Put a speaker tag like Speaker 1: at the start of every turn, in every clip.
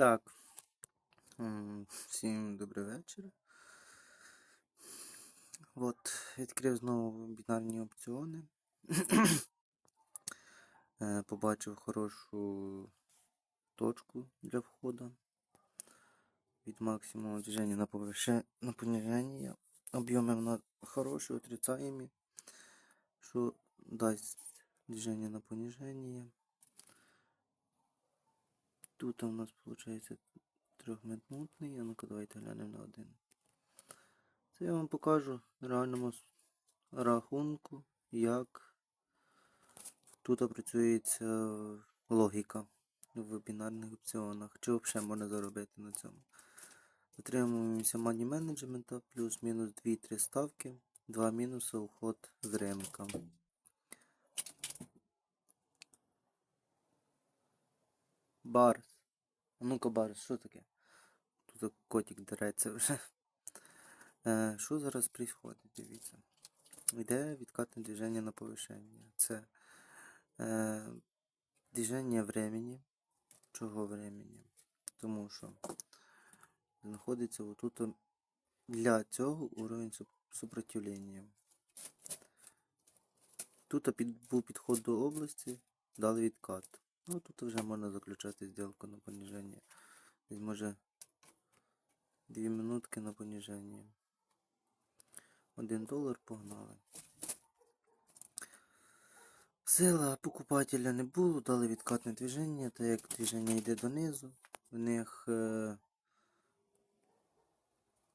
Speaker 1: Так. Всім добрий вечір. От, відкрив знову бінарні опціони. Е, Побачив хорошу точку для входу. Від максимуму движення на повише... на пониження. Об'єми вона хороші, отрицаємі, що дасть движення на пониження. Тут у нас виходить трьохминутний, а ну-ка давайте глянемо на один. Це я вам покажу на реальному рахунку, як тут працюється логіка в бінарних опціонах. Чи взагалі можна заробити на цьому. Дотримуємося мані менеджмента, плюс-мінус 2-3 ставки, 2 мінуси уход з ринка. Барс. Ну-ка, Барс, що таке? Тут котик дереться вже. Е, що зараз відбувається? Дивіться. Йде відкатне движення на повишення. Це е, движення времени. Чого времени? Тому що знаходиться отут для цього уровень супротивлення. Тут був підход до області, дали відкат. Ну тут вже можна заключати зділку на пониження. Десь може 2 минутки на пониження. 1 долар погнали. Сила покупателя не було, дали відкатне движення, так як движення йде донизу. В них, е,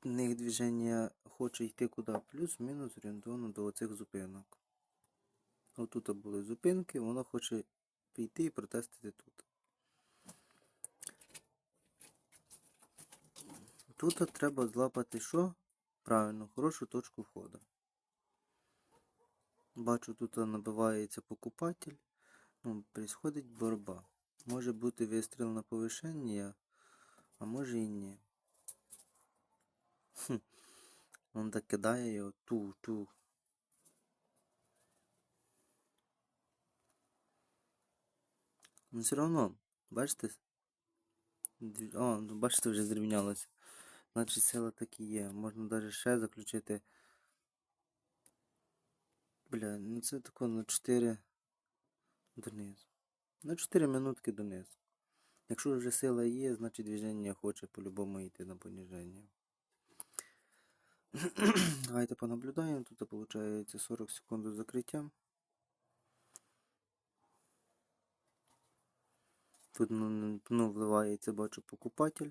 Speaker 1: в них движення хоче йти куди? Плюс-мінус орієнтовно до оцих зупинок. Отут були зупинки, воно хоче піти і протестити тут. Тут треба злапати що? Правильно, хорошу точку входу. Бачу, тут набивається покупатель. Ну, происходить боротьба. Може бути вистріл на повишення, а може і ні. Хм. Він так кидає його ту-ту. Ну все одно, бачите? О, ну, бачите, вже зрівнялося. Значить сила так і є. Можна навіть ще заключити. Бля, ну це тако на 4 донизу. На 4 минутки донизу. Якщо вже сила є, значить движення хоче по-любому йти на пониження. Давайте понаблюдаємо. Тут виходить 40 секунд закриття. Тут ну, вливається, бачу, покупатель.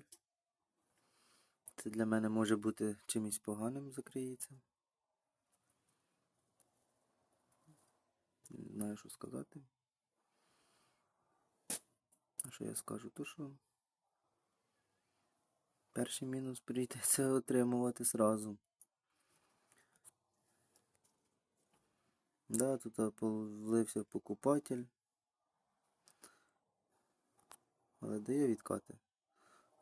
Speaker 1: Це для мене може бути чимось поганим закриється. Не знаю, що сказати. А що я скажу? То що перший мінус прийдеться отримувати зразу. Да, тут влився покупатель. Але дає відкати.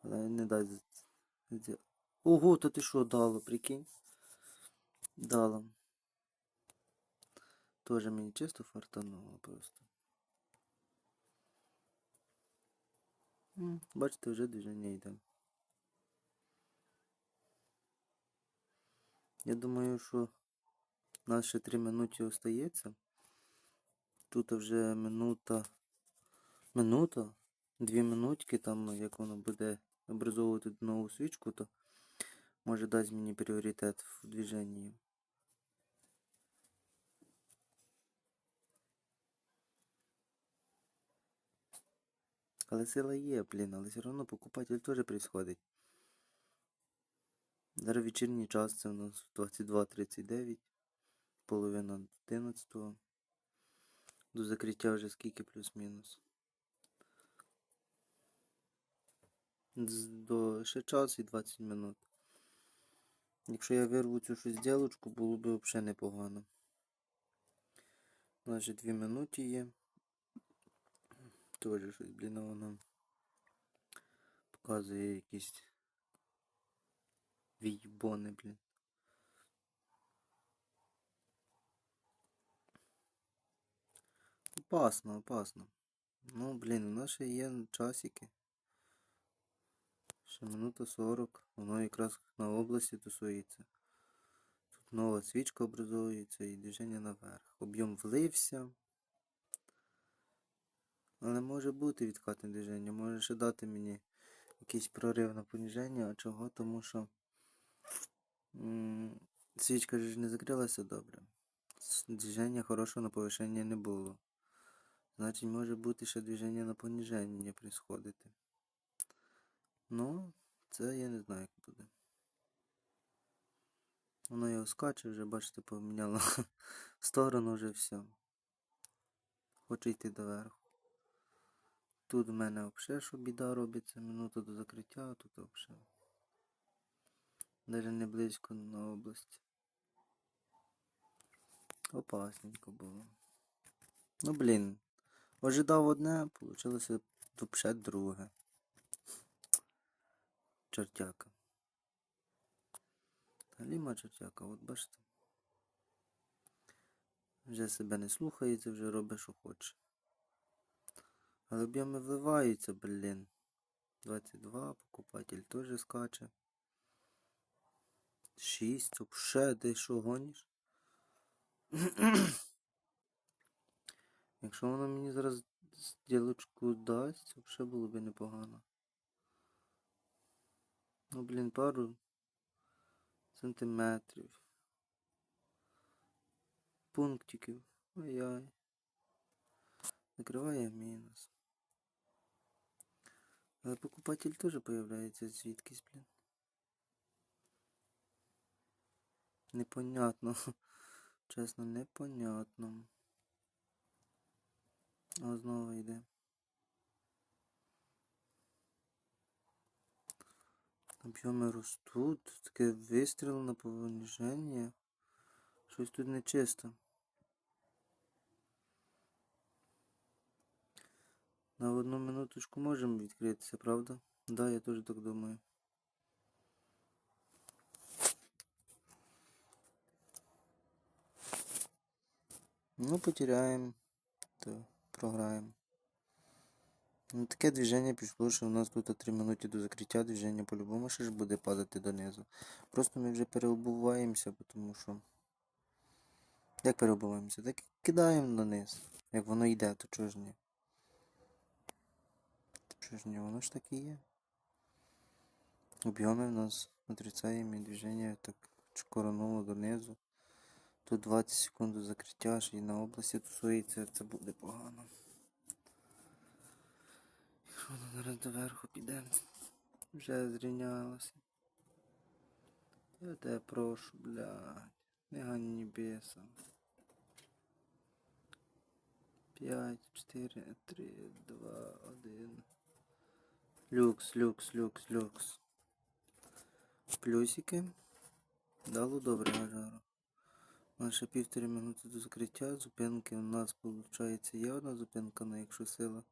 Speaker 1: Але не дасть. Ого, то ти що дало, прикинь? Дало. Тоже мені чисто фартануло просто. Бачите, вже движення йде. Я думаю, що у нас ще 3 минути остається. Тут вже минута. Минута, дві минутки, там як воно буде образовувати нову свічку, то може дасть мені пріоритет в движенні. Але сила є, блін, але все одно покупатель теж происходить. Зараз вечірній час це у нас 22.39, половина 11. До закриття вже скільки плюс-мінус. З- До ще час і 20 минут. Якщо я вирву цю щось ділочку, було б взагалі непогано. Ще 2 минути є. Тоже щось, блін, воно показує якісь війбони, блін. Опасно, опасно. Ну, блін, у нас ще є часики. Ще минута 40. Воно якраз на області тусується. Тут нова свічка образується і движення наверх. Об'єм влився. Але може бути відкатне движення. Може ще дати мені якийсь прорив на поніження. А чого? Тому що свічка ж не закрилася добре. Движення хорошого на повишення не було. Значить, може бути ще движення на поніження происходити. Ну, це я не знаю, як буде. Воно його скаче, вже, бачите, поміняло сторону вже все. Хочу йти доверху. Тут в мене взагалі що біда робиться, минута до закриття, а тут взагалі. Навіть не близько на область. Опасненько було. Ну блін. Ожидав одне, вийшло взагалі друге. Чортяка. Галіма чортяка, от бачите. Вже себе не слухається, вже робить, що хоче. Але об'єми вливаються, блін. 22, покупатель теж скаче. 6, вообще, ти що гониш? Якщо воно мені зараз ділочку дасть, взагалі було б непогано. Ну, блін, пару сантиметрів. Пунктиків. Ой-ой. Закриває мінус. Але покупатель теж появляється звідкись, блін. Непонятно. Чесно, непонятно. А знову йде. Об'єми ростуть. Таке вистріл на поніження. Щось тут нечисто. На одну минуточку можемо відкритися, правда? Да, я теж так думаю. Ну, потеряємо, то програємо. Ну, таке движення пішло, що у нас тут 3 минути до закриття движення по-любому ще ж буде падати донизу. Просто ми вже переобуваємося, тому що. Як переобуваємося? Так і кидаємо дониз. Як воно йде, то чого ж ні? Чого ж ні, воно ж так і є. Об'єми в нас отрицаємо і движення так чкорануло донизу. Тут 20 секунд до закриття ж і на області тусується, це буде погано. Воно зараз доверху піде, вже зрівнялося. Я тебе прошу, блядь, не гані біса. 5, 4, 3, 2, 1. Люкс, люкс, люкс, люкс. Плюсики. Дало добре ажару. У нас ще півтори минути до закриття. Зупинки у нас виходить є одна зупинка, але якщо сила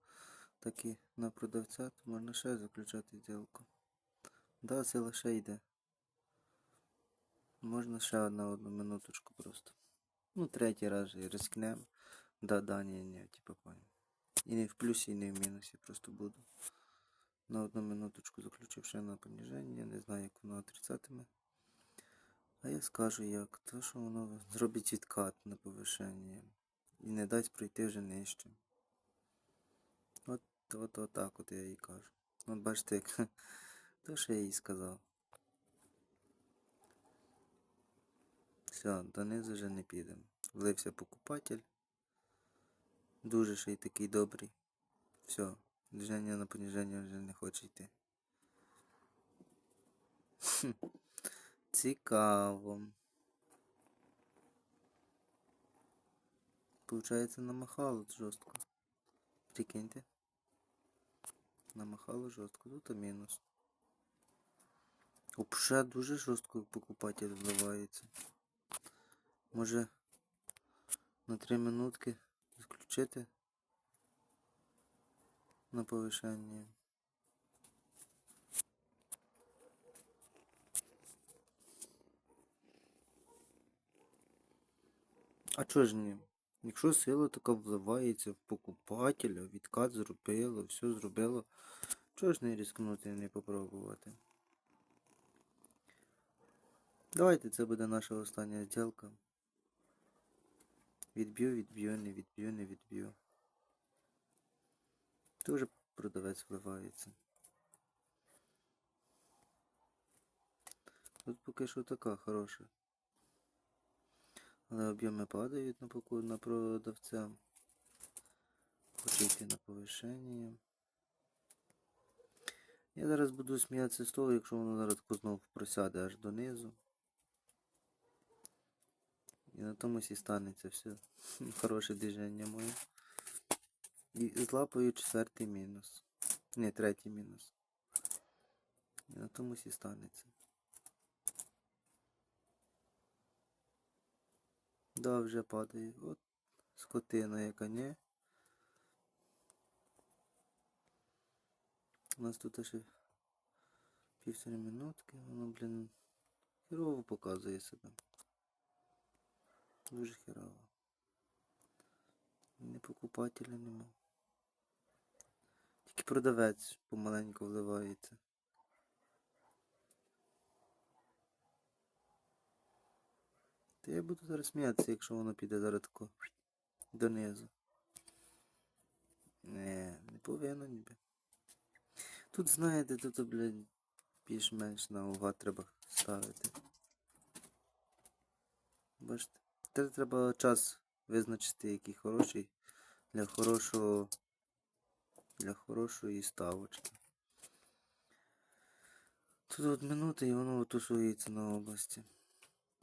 Speaker 1: так і на продавця, то можна ще заключати зділку. Да, сила ще йде. Можна ще одна одну минуточку просто. Ну, третій раз рискнемо. Да, да, ні, ні, типа понял. І не в плюсі, і не в мінусі, просто буду. На одну минуточку заключив ще на поніження, не знаю, як воно отрицатиме. А я скажу як, то що воно зробить відкат на повишення і не дасть пройти вже нижче. От, от, от так от я їй кажу. От бачите, як то що я їй сказав. Все, донизу вже не підемо. Влився покупатель. Дуже ще й такий добрий. Все, движення на поніження вже не хоче йти. Цікаво. Получається намахало жорстко. Прикиньте. Намахало жорстко, тут а мінус. Вообще дуже жорстко покупатель вливається. Може на 3 минутки включити на повишення. А чого ж ні? Якщо сила така вливається в покупателя, відкат зробило, все зробило, Чого ж не ризикнути і не попробувати? Давайте це буде наша остання зділка. Відб'ю, відб'ю, не відб'ю, не відб'ю. Дуже продавець вливається. Тут поки що така хороша. Але об'єми падають на продавця. Хочу на повишення. Я зараз буду сміятися з того, якщо воно зараз знов просяде аж донизу. І на тому сі станеться все. Хороше движення моє. І злапаю четвертий мінус. Не, третій мінус. І на тому сі станеться. Да, вже падає. От скотина яка не. У нас тут ще півтори минутки, воно, блін, херово показує себе. Дуже херово. Не покупателя нема. Тільки продавець помаленьку вливається. Я буду зараз сміятися, якщо воно піде зараз тако донизу. Не, не повинно ніби. Тут, знаєте, тут, блядь, більш-менш наугад треба ставити. Бачите? Тепер треба час визначити, який хороший для хорошого для хорошої ставочки. Тут от минути і воно тусується на області.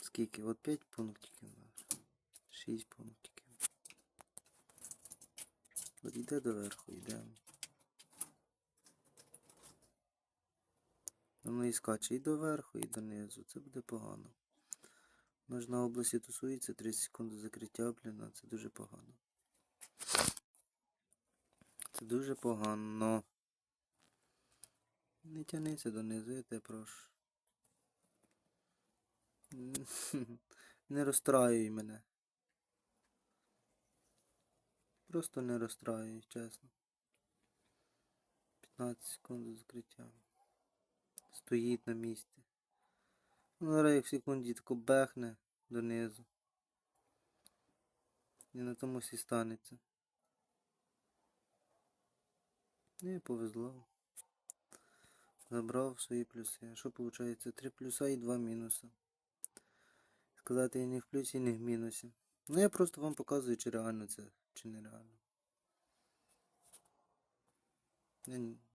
Speaker 1: Скільки? От 5 пунктиків. 6 пунктиків. От йде доверху, йде. Воно і скаче і доверху, і донизу. Це буде погано. Воно ж на області тусується 30 секунд закриття, блін, а це дуже погано. Це дуже погано. Не тянися донизу, я тебе прошу. Не розстраюй мене. Просто не розстраюй, чесно. 15 секунд до закриття. Стоїть на місці. Ну, зараз як в секунді тако бехне донизу. І на тому сі станеться. Ну і повезло. Забрав свої плюси. А що виходить? Три плюса і два мінуса. Сказати і не в плюсі, і не в мінусі. Ну я просто вам показую, чи реально це, чи нереально.